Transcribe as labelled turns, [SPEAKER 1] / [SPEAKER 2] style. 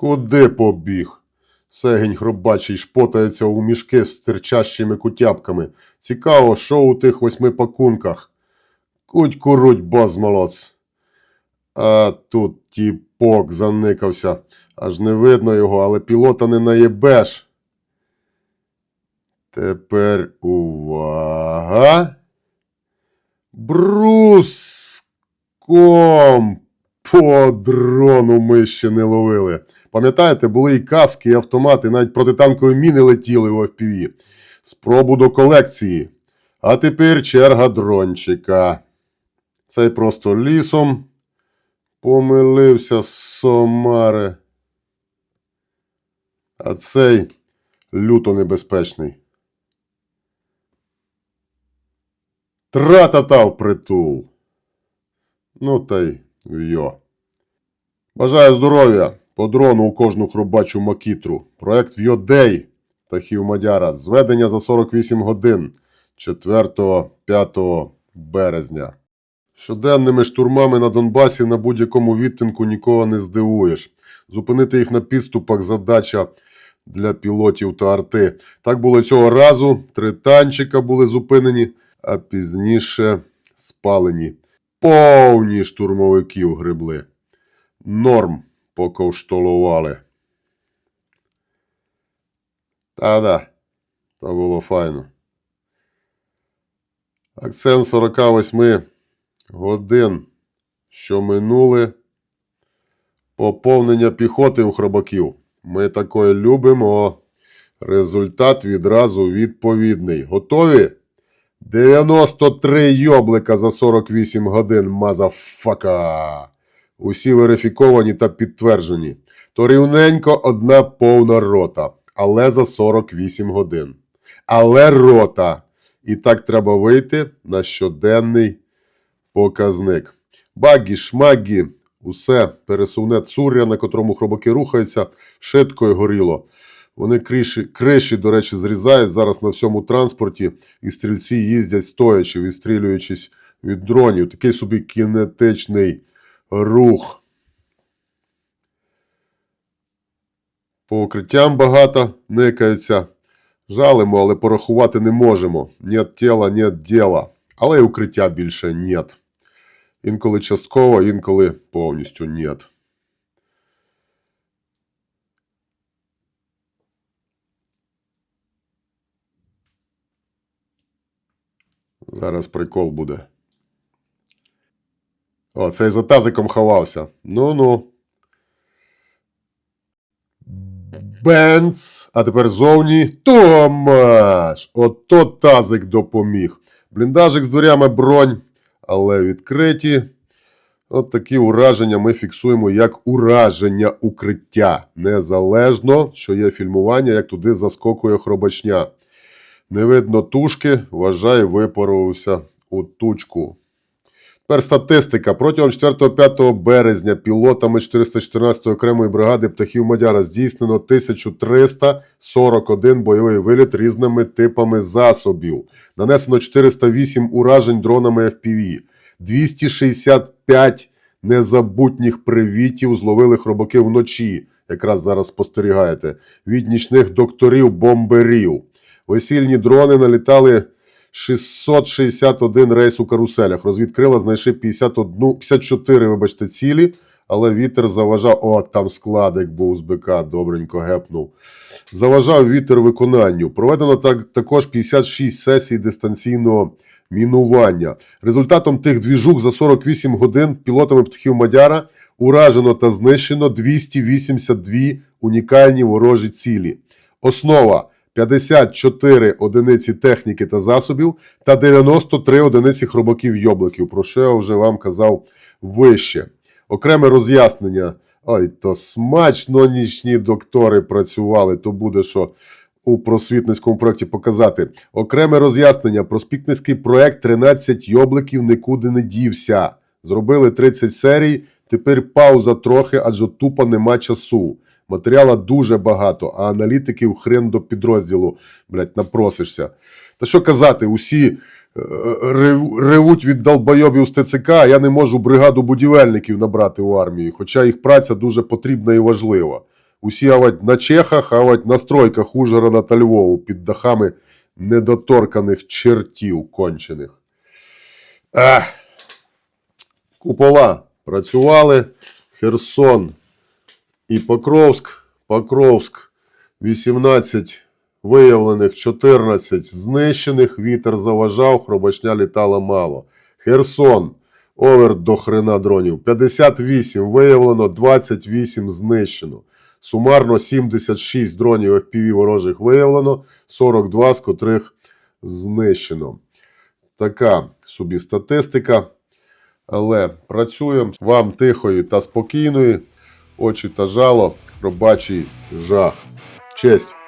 [SPEAKER 1] Куди побіг? Сегінь хробачий шпотається у мішки з терчащими кутяпками. Цікаво, що у тих восьми пакунках. Куть куруть бозмолоц. А тут тіпок заникався. Аж не видно його, але пілота не наєбеш. Тепер увага. Бруском по дрону ми ще не ловили. Пам'ятаєте, були і каски, і автомати, навіть протитанкові міни летіли в FPV. Спробу до колекції. А тепер черга дрончика. Цей просто лісом помилився Сомари. А цей люто небезпечний. Тра-та-та впритул. Ну та й вйо. Бажаю здоров'я! По дрону у кожну хробачу макітру. Проект Вйодей Тахів Мадяра. Зведення за 48 годин 4-5 березня. Щоденними штурмами на Донбасі на будь-якому відтинку нікого не здивуєш. Зупинити їх на підступах задача для пілотів та арти. Так було цього разу. Три танчика були зупинені, а пізніше спалені. Повні штурмовиків гребли. Норм поковштолували. Та-да, то було файно. Акцент 48 годин, що минули. Поповнення піхоти у хробаків. Ми такое любимо. Результат відразу відповідний. Готові? 93 йоблика за 48 годин, мазафака. Усі верифіковані та підтверджені. То рівненько одна повна рота, але за 48 годин. Але рота. І так треба вийти на щоденний показник. Багі, шмагі, усе пересувне цуря, на котрому хробаки рухаються, шитко і горіло. Вони криші, криші, до речі, зрізають зараз на всьому транспорті, і стрільці їздять стоячи, відстрілюючись від дронів. Такий собі кінетичний рух. По укриттям багато никаються. Жалимо, але порахувати не можемо. Нет тіла, нет діла. Але й укриття більше нет. Інколи частково, інколи повністю нет. Зараз прикол буде. О, цей за тазиком ховався. Ну-ну. Бенц. А тепер зовні Томаш. Ото тазик допоміг. Бліндажик з дверями бронь, але відкриті. От такі ураження ми фіксуємо як ураження укриття. Незалежно, що є фільмування, як туди заскокує хробачня. Не видно тушки, вважай, випарувався у тучку. Тепер статистика. Протягом 4-5 березня пілотами 414 окремої бригади птахів Мадяра здійснено 1341 бойовий виліт різними типами засобів. Нанесено 408 уражень дронами FPV. 265 незабутніх привітів зловили хробаки вночі. Якраз зараз спостерігаєте. Від нічних докторів-бомберів. Весільні дрони налітали 661 рейс у каруселях. Розвідкрила, знайшли 51, 54, вибачте, цілі, але вітер заважав. О, там складик був з БК, добренько гепнув. Заважав вітер виконанню. Проведено так, також 56 сесій дистанційного мінування. Результатом тих двіжук за 48 годин пілотами птахів Мадяра уражено та знищено 282 унікальні ворожі цілі. Основа 54 одиниці техніки та засобів та 93 одиниці хробаків йобликів, про що я вже вам казав вище. Окреме роз'яснення. Ой, то смачно нічні доктори працювали, то буде що у просвітницькому проєкті показати. Окреме роз'яснення. Проспітницький проєкт 13 йобликів нікуди не дівся. Зробили 30 серій, тепер пауза трохи, адже тупо нема часу. Матеріала дуже багато, а аналітиків хрен до підрозділу, блядь, напросишся. Та що казати, усі е, ревуть від долбойобів з ТЦК, а я не можу бригаду будівельників набрати у армію, хоча їх праця дуже потрібна і важлива. Усі авать на Чехах, авать на стройках Ужгорода та Львову під дахами недоторканих чертів кончених. Ах. Купола працювали. Херсон і Покровськ. Покровськ 18 виявлених, 14 знищених. Вітер заважав, хробачня літала мало. Херсон. Овер до хрена дронів. 58 виявлено, 28 знищено. Сумарно 76 дронів FPV ворожих виявлено, 42 з котрих знищено. Така собі статистика. Але працюємо вам тихої та спокійної, очі та жало, робачий жах. Честь!